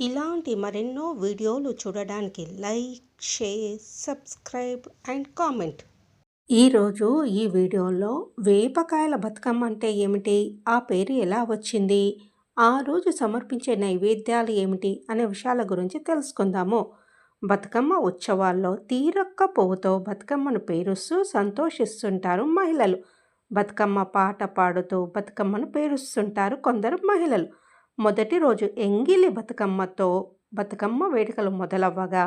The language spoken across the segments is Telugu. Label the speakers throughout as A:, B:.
A: ఇలాంటి మరెన్నో వీడియోలు చూడడానికి like share subscribe and comment. ఈరోజు ఈ వీడియోలో వేపకాయల బతుకమ్మ అంటే ఏమిటి? ఆ పేరు ఎలా వచ్చింది? ఆ రోజు సమర్పించే నైవేద్యాలు ఏమిటి? అనే విషయాల గురించి తెలుసుకుందాము. బతుకమ్మ ఉత్సవాల్లో తీరొక్క పువ్వుతో బతుకమ్మను పేరుస్తూ సంతోషిస్తుంటారు మహిళలు. బతుకమ్మ పాట పాడుతూ బతుకమ్మను పేరుస్తుంటారు కొందరు మహిళలు. మొదటి రోజు ఎంగిలి బతుకమ్మతో బతుకమ్మ వేడుకలు మొదలవ్వగా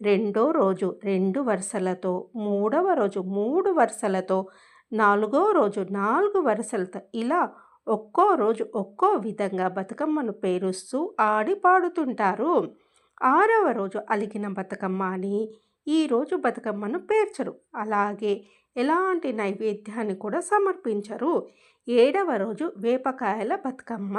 A: రెండో రోజు రెండు వరుసలతో మూడవ రోజు మూడు వరుసలతో నాలుగో రోజు నాలుగు వరుసలతో ఇలా ఒక్కో రోజు ఒక్కో విధంగా బతుకమ్మను పేరుస్తూ ఆడి పాడుతుంటారు ఆరవ రోజు అలిగిన బతుకమ్మ అని ఈరోజు బతుకమ్మను పేర్చరు. అలాగే ఎలాంటి నైవేద్యాన్ని కూడా సమర్పించరు. ఏడవ రోజు వేపకాయల బతుకమ్మ.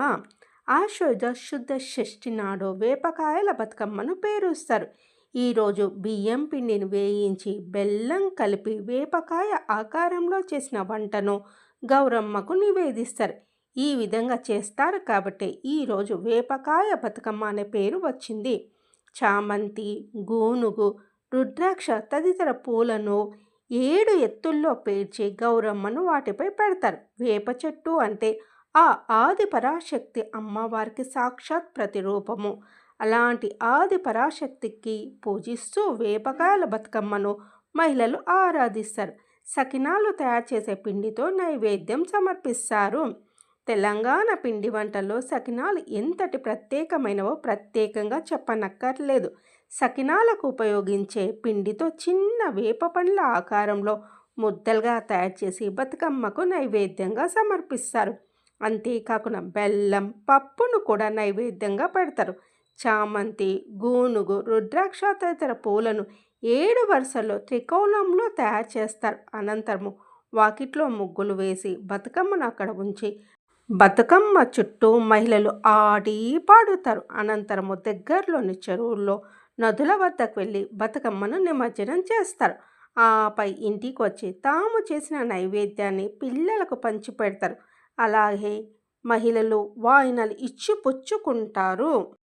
A: ఆశ్వజ శుద్ధ షష్ఠి నాడు వేపకాయల బతుకమ్మను పేరుస్తారు. ఈరోజు బియ్యం పిండిని వేయించి బెల్లం కలిపి వేపకాయ ఆకారంలో చేసిన వంటను గౌరమ్మకు నివేదిస్తారు. ఈ విధంగా చేస్తారు కాబట్టి ఈరోజు వేపకాయ బతుకమ్మ అనే పేరు వచ్చింది. చామంతి గూనుగు రుద్రాక్ష తదితర పూలను ఏడు ఎత్తుల్లో పేర్చి గౌరమ్మను వాటిపై పెడతారు. వేప చెట్టు అంటే ఆ ఆది పరాశక్తి అమ్మవారికి సాక్షాత్ ప్రతిరూపము. అలాంటి ఆది పరాశక్తికి పూజిస్తూ వేపకాయల బతుకమ్మను మహిళలు ఆరాధిస్తారు. సకినాలు తయారు చేసే పిండితో నైవేద్యం సమర్పిస్తారు. తెలంగాణ పిండి వంటల్లో సకినాలు ఎంతటి ప్రత్యేకమైనవో ప్రత్యేకంగా చెప్పనక్కర్లేదు. సకినాలకు ఉపయోగించే పిండితో చిన్న వేప పండ్ల ఆకారంలో ముద్దలుగా తయారు చేసి బతుకమ్మకు నైవేద్యంగా సమర్పిస్తారు. అంతేకాకుండా బెల్లం పప్పును కూడా నైవేద్యంగా పెడతారు. చామంతి గూనుగు రుద్రాక్ష తదితర పూలను ఏడు వరుసల్లో త్రికోణంలో తయారు చేస్తారు. అనంతరము వాకిట్లో ముగ్గులు వేసి బతుకమ్మను అక్కడ ఉంచి బతుకమ్మ చుట్టూ మహిళలు ఆడి పాడుతారు. అనంతరము దగ్గరలోని చెరువుల్లో నదుల వద్దకు వెళ్ళి బతుకమ్మను నిమజ్జనం చేస్తారు. ఆపై ఇంటికి వచ్చి తాము చేసిన నైవేద్యాన్ని పిల్లలకు పంచిపెడతారు. అలాగే మహిళలు వాయినలు ఇచ్చి పుచ్చుకుంటారు